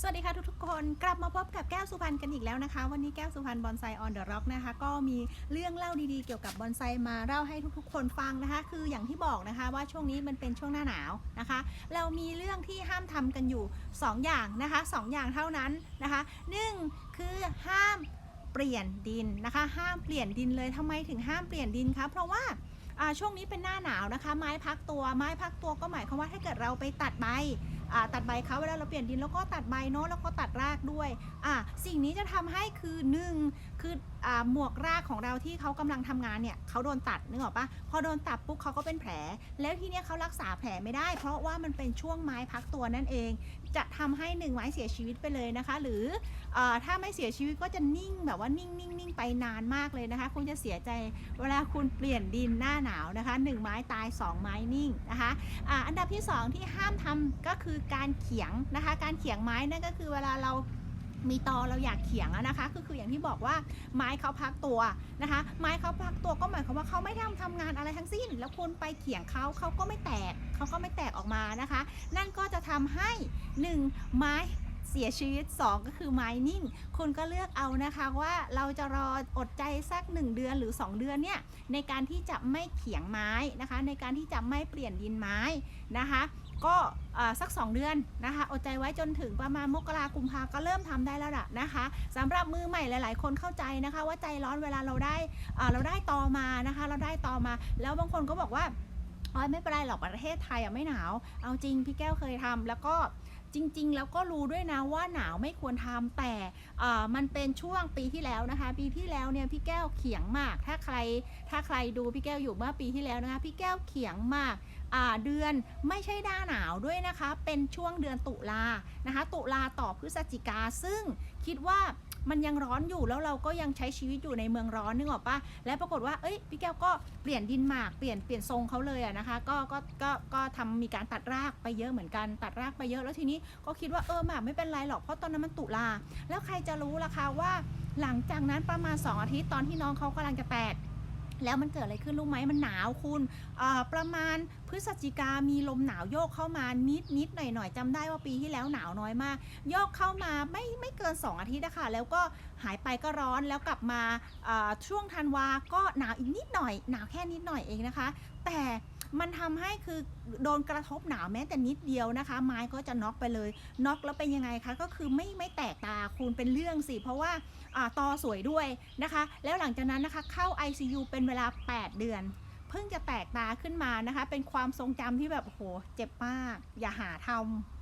สวัสดีค่ะทุกๆคนกลับมาพบกับแก้วสุพรรณกันอีกแล้วนะคะ วันนี้แก้วสุพรรณบอนไซออนเดอะร็อกนะคะ ก็มีเรื่องเล่าดีๆเกี่ยวกับบอนไซมาเล่าให้ทุกๆ คนฟังนะคะ คืออย่างที่บอกนะคะว่าช่วงนี้มันเป็นช่วงหน้าหนาวนะคะ เรามีเรื่องที่ห้ามทำกันอยู่ 2 อย่างนะคะสองอย่างเท่านั้นนะคะหนึ่งคือห้ามเปลี่ยนดินนะคะ ห้ามเปลี่ยนดินเลยทำไมถึงห้ามเปลี่ยนดินคะเพราะว่าช่วงนี้เป็นหน้าหนาวนะคะ ไม้พักตัวไม้พักตัวก็หมายความว่าถ้าเกิดเราไปตัดใบ ตัดใบเขาเวลาเราเปลี่ยนดินแล้วก็ตัดใบเนาะแล้วก็ตัดรากด้วยอ่าสิ่งนี้จะทำให้คือหนึ่งคืออหมวกรากของเราที่เขากำลังทำงานเนี่ยเขาโดนตัดนึกออกปะพอโดนตัดปุ๊บเขาก็เป็นแผล แล้วทีเนี้ยเขารักษาแผลไม่ได้ เพราะว่ามันเป็นช่วงไม้พักตัวนั่นเอง จะทำให้หนึ่งไม้เสียชีวิตไปเลยนะคะ หรืออถ้าไม่เสียชีวิตก็จะนิ่งแบบว่านิ่งนิ่งนิ่งไปนานมากเลยนะคะคุณจะเสียใจเวลาคุณเปลี่ยนดินหน้าหนาวนะคะ 1 ไม้ตาย 2 ไม้นิ่งนะคะอ,อันดับที่ 2 ที่ห้ามทำก็คือือการเขียงนะคะ การเขียงไม้นั่นก็คือเวลาเรามีตอเราอยากเขียงนะคะ ก็คืออย่างที่บอกว่าไม้เขาพักตัวนะคะ ไม้เขาพักตัวก็หมายความว่าเขาไม่ทำทำงานอะไรทั้งสิ้น แล้วคุณไปเขียงเขาเขาก็ไม่แตกเขาก็ไม่แตกออกมานะคะ นั่นก็จะทำให้ 1 ไม้ สียชีวิต 2 ก็คือไม้นิ่ง คุณก็เลือกเอานะคะว่าเราจะรออดใจสัก 1 เดือนหรือ 2 เดือนเนี่ยในการที่จะไม่เขียงไม้นะคะ ในการที่จะไม่เปลี่ยนดินไม้นะคะก็สัก 2 เดือนนะคะอดใจไว้จนถึงประมาณมกราคุมภาก็เริ่มทำได้แล้วล่ะนะคะสำหรับมือใหม่หลาย ๆ คนเข้าใจนะคะ ว่าใจร้อนเวลาเราได้เราได้ตอมานะคะ เราได้ตอมา แล้วบางคนก็บอกว่าอ๋อไม่เป็นไรหรอกประเทศไทยอะไม่หนาว เอาจริงพี่แก้วเคยทำแล้วก็ จริง ๆ แล้วก็รู้ด้วยนะว่าหนาวไม่ควรทำแต่มันเป็นช่วงปีที่แล้วนะคะ ปีที่แล้วเนี่ยพี่แก้วเขียงมาก ถ้าใครถ้าใครดูพี่แก้วอยู่เมื่อปีที่แล้วนะคะ พี่แก้วเขียงมากเดือนไม่ใช่หน้าหนาวด้วยนะคะ เป็นช่วงเดือนตุลานะคะ ตุลาต่อพฤศจิกาซึ่งคิดว่า มันยังร้อนอยู่แล้วเราก็ยังใช้ชีวิตอยู่ในเมืองร้อนนึกออกปะและปรากฏว่าเอ้ยพี่แก้วก็เปลี่ยนดินหมากเปลี่ยนเปลี่ยนทรงเขาเลยอะนะคะก็ก็ก็ก็ทำมีการตัดรากไปเยอะเหมือนกันตัดรากไปเยอะแล้วทีนี้ก็คิดว่าเออหมากไม่เป็นไรหรอกเพราะตอนนั้นมันตุลาแล้วใครจะรู้ล่ะคะว่า หลังจากนั้นประมาณ 2 อาทิตย์ตอนที่น้องเขากำลังจะแตก แล้วมันเกิดอะไรขึ้นรู้ไหมมันหนาวคุณประมาณพฤศจิกามีลมหนาวโยกเข้ามานิดนิดหน่อยหน่อยจำได้ว่าปีที่แล้วหนาวน้อยมาก โยกเข้ามาไม่ไม่เกิน 2 อาทิตย์นะคะแล้วก็หายไปก็ร้อนแล้วกลับมาอ่าช่วงธันวาก็หนาวอีกนิดหน่อย หนาวแค่นิดหน่อยเองนะคะ แต่ มันทำให้คือโดนกระทบหนาวแม้แต่นิดเดียวนะคะ ไม้ก็จะน็อกไปเลยน็อกแล้วเป็นยังไงคะก็คือไม่ไม่แตกตาคุณเป็นเรื่องสิ เพราะว่าอ่าตอสวยด้วยนะคะ แล้วหลังจากนั้นนะคะเข้า ICU เป็นเวลา 8 เดือนเพิ่งจะแตกตาขึ้นมานะคะ เป็นความทรงจำที่แบบโอ้โหเจ็บมาก อย่าหาทำ